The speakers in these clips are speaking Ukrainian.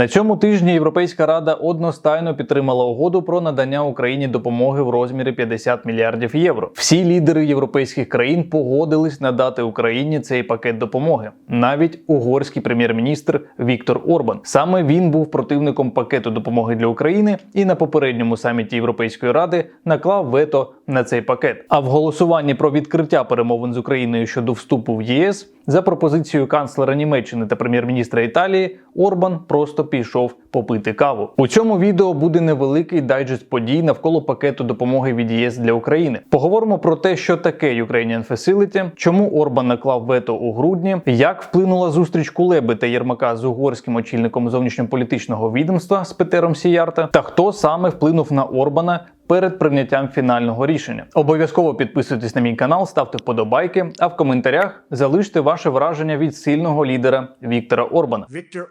На цьому тижні Європейська рада одностайно підтримала угоду про надання Україні допомоги в розмірі 50 мільярдів євро. Всі лідери європейських країн погодились надати Україні цей пакет допомоги. Навіть угорський прем'єр-міністр Віктор Орбан. Саме він був противником пакету допомоги для України і на попередньому саміті Європейської ради наклав вето на цей пакет. А в голосуванні про відкриття перемовин з Україною щодо вступу в ЄС за пропозицією канцлера Німеччини та прем'єр-міністра Італії Орбан просто пішов попити каву. У цьому відео буде невеликий дайджест подій навколо пакету допомоги від ЄС для України. Поговоримо про те, що таке Ukrainian Facility, чому Орбан наклав вето у грудні, як вплинула зустріч Кулеби та Єрмака з угорським очільником зовнішньополітичного відомства з Петером Сіярта, та хто саме вплинув на Орбана перед прийняттям фінального рішення. Обов'язково підписуйтесь на мій канал, ставте вподобайки, а в коментарях залиште ваше враження від сильного лідера Віктора Орбана. He's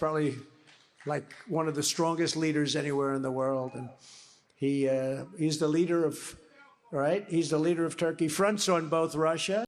probably like one of the strongest leaders anywhere in the world, and he uh, he's the leader of right. He's the leader of Turkey. Fronts on both Russia.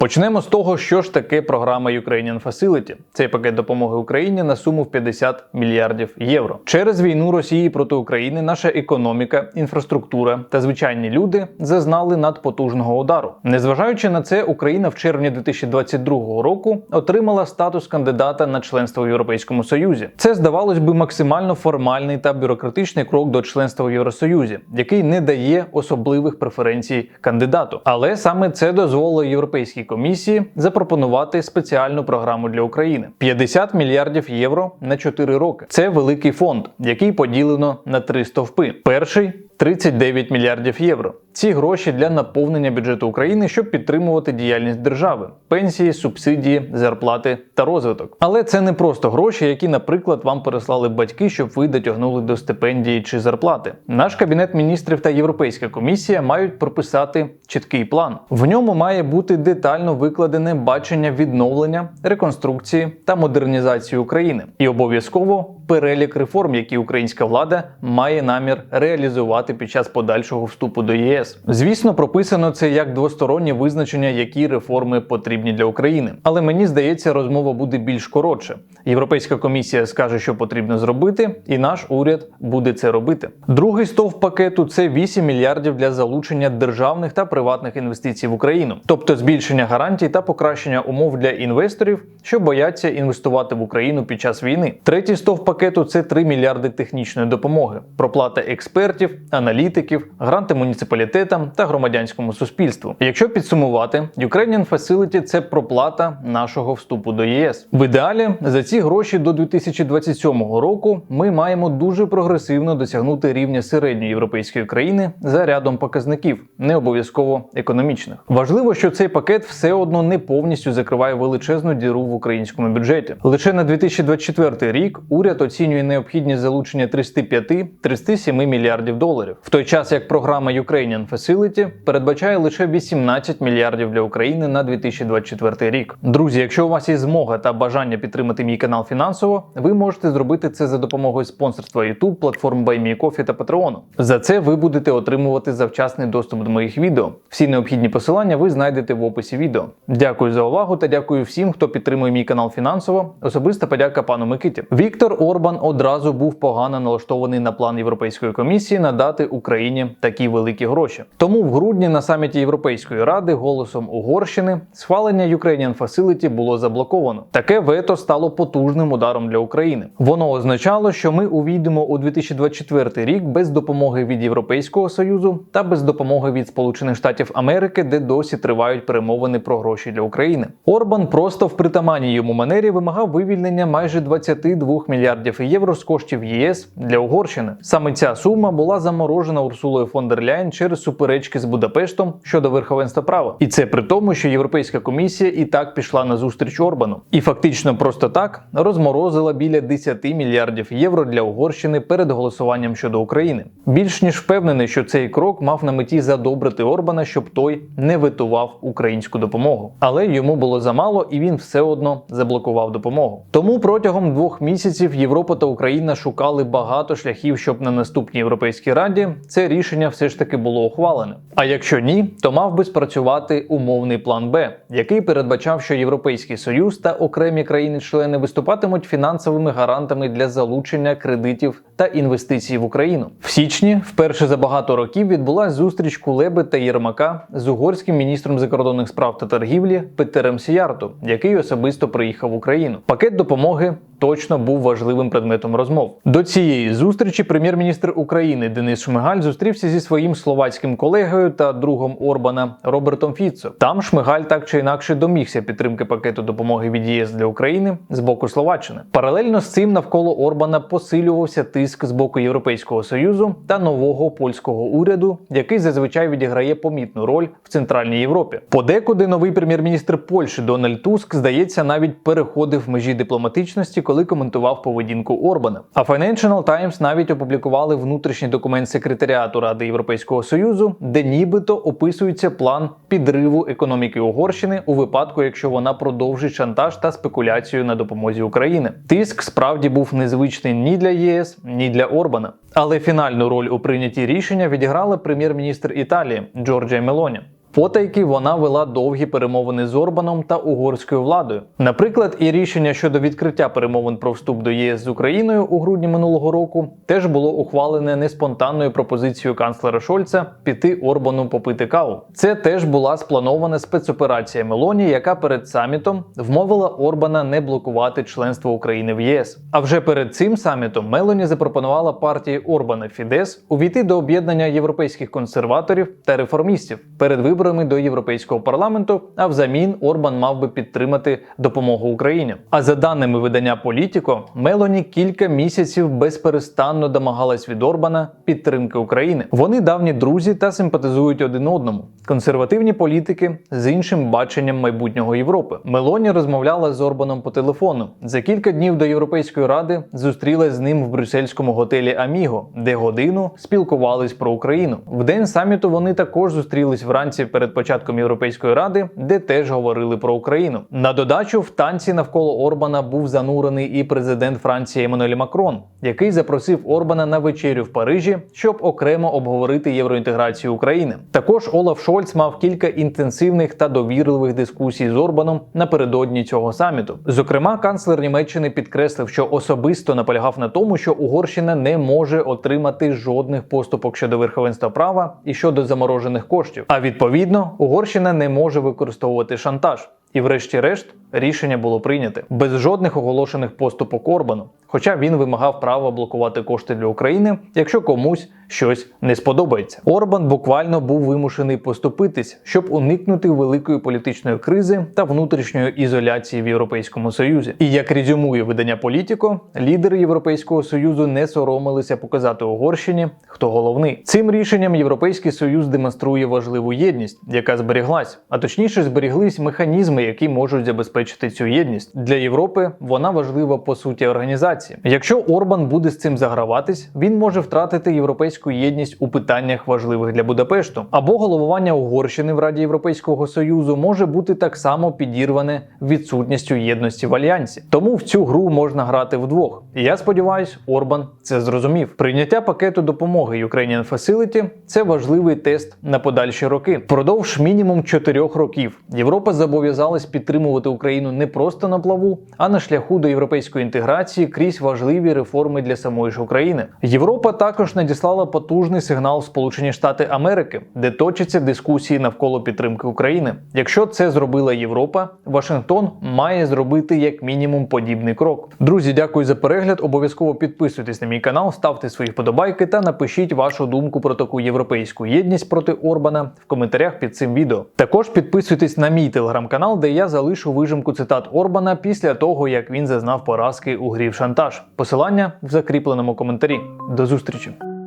Почнемо з того, що ж таке програма Ukrainian Facility. Цей пакет допомоги Україні на суму в 50 мільярдів євро. Через війну Росії проти України наша економіка, інфраструктура та звичайні люди зазнали надпотужного удару. Незважаючи на це, Україна в червні 2022 року отримала статус кандидата на членство в Європейському Союзі. Це здавалось би максимально формальний та бюрократичний крок до членства в Євросоюзі, який не дає особливих преференцій кандидату. Але саме це дозволило європейській комісії запропонувати спеціальну програму для України 50 мільярдів євро на 4 роки. Це великий фонд, який поділено на три стовпи. Перший 39 мільярдів євро. Ці гроші для наповнення бюджету України, щоб підтримувати діяльність держави, пенсії, субсидії, зарплати та розвиток. Але це не просто гроші, які, наприклад, вам переслали батьки, щоб ви дотягнули до стипендії чи зарплати. Наш кабінет міністрів та Європейська комісія мають прописати чіткий план. В ньому має бути детально викладене бачення відновлення, реконструкції та модернізації України, і обов'язково перелік реформ, які українська влада має намір реалізувати під час подальшого вступу до ЄС. Звісно, прописано це як двостороннє визначення, які реформи потрібні для України. Але мені здається, розмова буде більш коротше. Європейська комісія скаже, що потрібно зробити, і наш уряд буде це робити. Другий стовп пакету це 8 мільярдів для залучення державних та приватних інвестицій в Україну, тобто збільшення гарантій та покращення умов для інвесторів, що бояться інвестувати в Україну під час війни. Третій стовп пакету це 3 мільярди технічної допомоги, проплата експертів, аналітиків, гранти муніципалітетам та громадянському суспільству. Якщо підсумувати, Ukrainian Facility – це проплата нашого вступу до ЄС. В ідеалі за ці гроші до 2027 року ми маємо дуже прогресивно досягнути рівня середньої європейської країни за рядом показників, не обов'язково економічних. Важливо, що цей пакет все одно не повністю закриває величезну діру в українському бюджеті. Лише на 2024 рік уряд оцінює необхідність залучення 35-37 мільярдів доларів, в той час як програма Ukrainian Facility передбачає лише 18 мільярдів для України на 2024 рік. Друзі, якщо у вас є змога та бажання підтримати мій канал фінансово, ви можете зробити це за допомогою спонсорства YouTube, платформ BuyMeCoffee та Patreon. За це ви будете отримувати завчасний доступ до моїх відео. Всі необхідні посилання ви знайдете в описі відео. Дякую за увагу та дякую всім, хто підтримує мій канал фінансово. Особиста подяка пану Микиті. Віктор Орбан одразу був погано налаштований на план Європейської комісії надати Україні такі великі гроші. Тому в грудні на саміті Європейської ради голосом Угорщини схвалення Ukrainian Facility було заблоковано. Таке вето стало потужним ударом для України. Воно означало, що ми увійдемо у 2024 рік без допомоги від Європейського союзу та без допомоги від Сполучених Штатів Америки, де досі тривають перемовини про гроші для України. Орбан просто в притаманній йому манері вимагав вивільнення майже 22 мільярдів євро з коштів ЄС для Угорщини. Саме ця сума була заморожена Урсулою фон дер Ляйн через суперечки з Будапештом щодо верховенства права. І це при тому, що Європейська комісія і так пішла на зустріч Орбану, і фактично просто так розморозила біля 10 мільярдів євро для Угорщини перед голосуванням щодо України. Більш ніж впевнений, що цей крок мав на меті задобрити Орбана, щоб той не витував українську допомогу. Але йому було замало, і він все одно заблокував допомогу. Тому протягом двох місяців Європа та Україна шукали багато шляхів, щоб на наступній європейській раді це рішення все ж таки було ухвалене. А якщо ні, то мав би спрацювати умовний план Б, який передбачав, що Європейський Союз та окремі країни-члени виступатимуть фінансовими гарантами для залучення кредитів та інвестицій в Україну. В січні, вперше за багато років, відбулася зустріч Кулеби та Єрмака з угорським міністром закордонних справ та торгівлі Петером Сіярту, який особисто приїхав в Україну. Пакет допомоги точно був важливим предметом розмов. До цієї зустрічі прем'єр-міністр України Денис Шмигаль зустрівся зі своїм словацьким колегою та другом Орбана Робертом Фіцо. Там Шмигаль так чи інакше домігся підтримки пакету допомоги від ЄС для України з боку Словаччини. Паралельно з цим навколо Орбана посилювався тиск з боку Європейського союзу та нового польського уряду, який зазвичай відіграє помітну роль в центральній Європі. Подекуди новий прем'єр-міністр Польщі Дональд Туск, здається, навіть переходив межі дипломатичності, коли коментував поведінку Орбана. А Financial Times навіть опублікували внутрішній документ секретаріату Ради Європейського союзу, де нібито описується план підриву економіки Угорщини у випадку, якщо вона продовжить шантаж та спекуляцію на допомозі України. Тиск справді був незвичний ні для ЄС, ні для Орбана. Але фінальну роль у прийнятті рішення відіграла прем'єр-міністр Італії Джорджія Мелоні. Потайки вона вела довгі перемовини з Орбаном та угорською владою. Наприклад, і рішення щодо відкриття перемовин про вступ до ЄС з Україною у грудні минулого року теж було ухвалене не спонтанною пропозицією канцлера Шольца піти Орбану попити каву. Це теж була спланована спецоперація Мелоні, яка перед самітом вмовила Орбана не блокувати членство України в ЄС. А вже перед цим самітом Мелоні запропонувала партії Орбана Фідес увійти до об'єднання європейських консерваторів та реформістів перед виборами до Європейського парламенту. А взамін Орбан мав би підтримати допомогу Україні. А за даними видання Політіко, Мелоні кілька місяців безперестанно домагалась від Орбана підтримки України. Вони давні друзі та симпатизують один одному. Консервативні політики з іншим баченням майбутнього Європи. Мелоні розмовляла з Орбаном по телефону. За кілька днів до Європейської ради зустрілась з ним в брюссельському готелі Аміго, де годину спілкувались про Україну. В день саміту вони також зустрілись вранці перед початком Європейської ради, де теж говорили про Україну. На додачу в танці навколо Орбана був занурений і президент Франції Еммануель Макрон, який запросив Орбана на вечерю в Парижі, щоб окремо обговорити євроінтеграцію України. Також Олаф Шольц мав кілька інтенсивних та довірливих дискусій з Орбаном напередодні цього саміту. Зокрема, канцлер Німеччини підкреслив, що особисто наполягав на тому, що Угорщина не може отримати жодних поступок щодо верховенства права і щодо заморожених коштів. А відповідно, Угорщина не може використовувати шантаж. І, врешті-решт, рішення було прийняте без жодних оголошених поступок Орбану. Хоча він вимагав права блокувати кошти для України, якщо комусь щось не сподобається. Орбан буквально був вимушений поступитись, щоб уникнути великої політичної кризи та внутрішньої ізоляції в Європейському Союзі. І як резюмує видання Політіко, лідери Європейського союзу не соромилися показати Угорщині, хто головний. Цим рішенням Європейський Союз демонструє важливу єдність, яка зберіглась, а точніше зберіглись механізми, які можуть забезпечити цю єдність. Для Європи вона важлива по суті організації. Якщо Орбан буде з цим заграватись, він може втратити європейську єдність у питаннях важливих для Будапешту. Або головування Угорщини в Раді Європейського Союзу може бути так само підірване відсутністю єдності в альянсі. Тому в цю гру можна грати вдвох. І я сподіваюся, Орбан це зрозумів. Прийняття пакету допомоги Ukrainian Facility – це важливий тест на подальші роки. Впродовж мінімум чотирьох років Європа зобов'язалась підтримувати Україну не просто на плаву, а на шляху до європейської інтеграції крізь важливі реформи для самої ж України. Європа також надіслала потужний сигнал в Сполучені Штати Америки, де точаться дискусії навколо підтримки України. Якщо це зробила Європа, Вашингтон має зробити як мінімум подібний крок. Друзі, дякую за перегляд. Обов'язково підписуйтесь на мій канал, ставте свої вподобайки та напишіть вашу думку про таку європейську єдність проти Орбана в коментарях під цим відео. Також підписуйтесь на мій телеграм-канал, де я залишу вижимку цитат Орбана після того, як він зазнав поразки у грі в шантаж. Посилання в закріпленому коментарі. До зустрічі.